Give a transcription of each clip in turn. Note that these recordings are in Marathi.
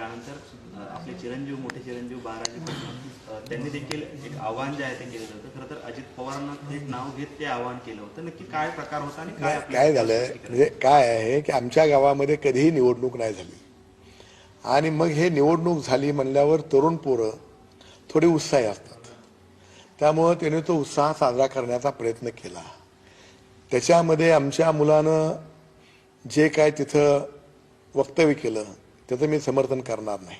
त्यानंतर आपले चिरंजीव मोठे चिरंजीव बाराजी त्यांनी देखील एक आव्हान जे आहे ते केलेलं होतं. खरं तर अजित पवारांना थेट नाव घेत ते आव्हान केलं होतं. नक्की काय प्रकार होता आणि काय काय झालं म्हणजे काय आहे की आमच्या गावामध्ये कधीही निवडणूक नाही झाली. आणि मग हे निवडणूक झाली म्हणल्यावर तरुण पोरं थोडी उत्साही असतात. त्यामुळं त्याने तो उत्साह साजरा करण्याचा प्रयत्न केला. त्याच्यामध्ये आमच्या मुलानं जे काय तिथं वक्तव्य केलं त्याचं मी समर्थन करणार नाही.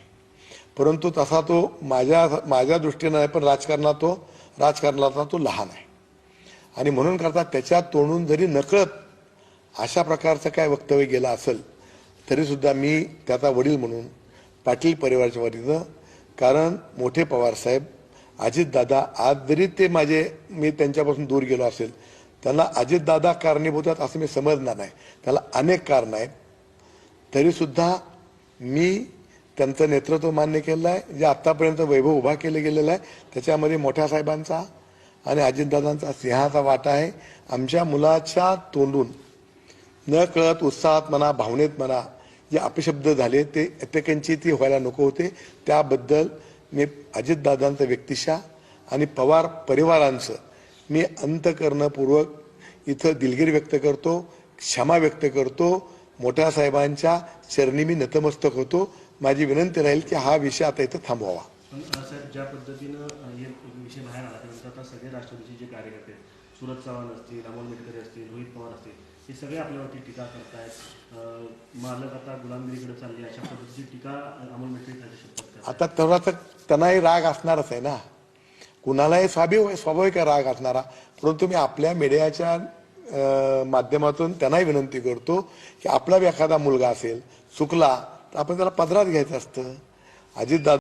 परंतु तसा तो माझ्या माझ्या दृष्टीनं नाही पण राजकारणात तो राजकारणाचा तो लहान आहे. आणि म्हणून करता त्याच्या तोंडून जरी नकळत अशा प्रकारचं काय वक्तव्य गेलं असेल तरीसुद्धा मी त्याचा वडील म्हणून पाटील परिवाराच्या वतीनं कारण मोठे पवार साहेब अजितदादा आज जरी ते माझे मी त्यांच्यापासून दूर गेलो असेल त्यांना अजितदादा कारणीभूत आहेत असं मी समजणार नाही. त्याला अनेक कारण आहेत. तरीसुद्धा मी त्यांचं नेतृत्व मान्य केलेलं आहे जे आत्तापर्यंत वैभव उभा केलं गेलेलं आहे त्याच्यामध्ये मोठ्या साहेबांचा आणि अजितदादांचा सिंहाचा वाटा आहे. आमच्या मुलाच्या तोंडून न कळत उत्साहात म्हणा भावनेत म्हणा जे अपशब्द झाले ते प्रत्येकांची ती व्हायला नको होते. त्याबद्दल मी अजितदादांचं व्यक्तिशा आणि पवार परिवारांचं मी अंतकरणपूर्वक इथं दिलगिरी व्यक्त करतो क्षमा व्यक्त करतो. मोठ्या साहेबांच्या चरणी मी नतमस्तक होतो. माझी विनंती राहील की हा विषय आता इथं थांबवावा. ज्या पद्धतीनं विषय बाहेर आला आता सगळे राष्ट्रवादीचे जे कार्यकर्ते सुरज चव्हाण असतील अमोल मिटकरी असतील रोहित पवार असतील हे सगळे आपल्यावरती टीका करतायत. मालक आता गुलामगिरीकडे चालली अशा पद्धतीची टीका अमोल मिटकरी आता तेव्हा त्यांनाही राग असणारच आहे ना. कुणालाही स्वाभाविक स्वाभाविक राग असणारा. परंतु मी आपल्या मीडियाच्या माध्यमातून त्यांनाही विनंती करतो की आपला एखादा मुलगा असेल चुकला तर आपण त्याला पदरात घ्यायचं असतं. अजित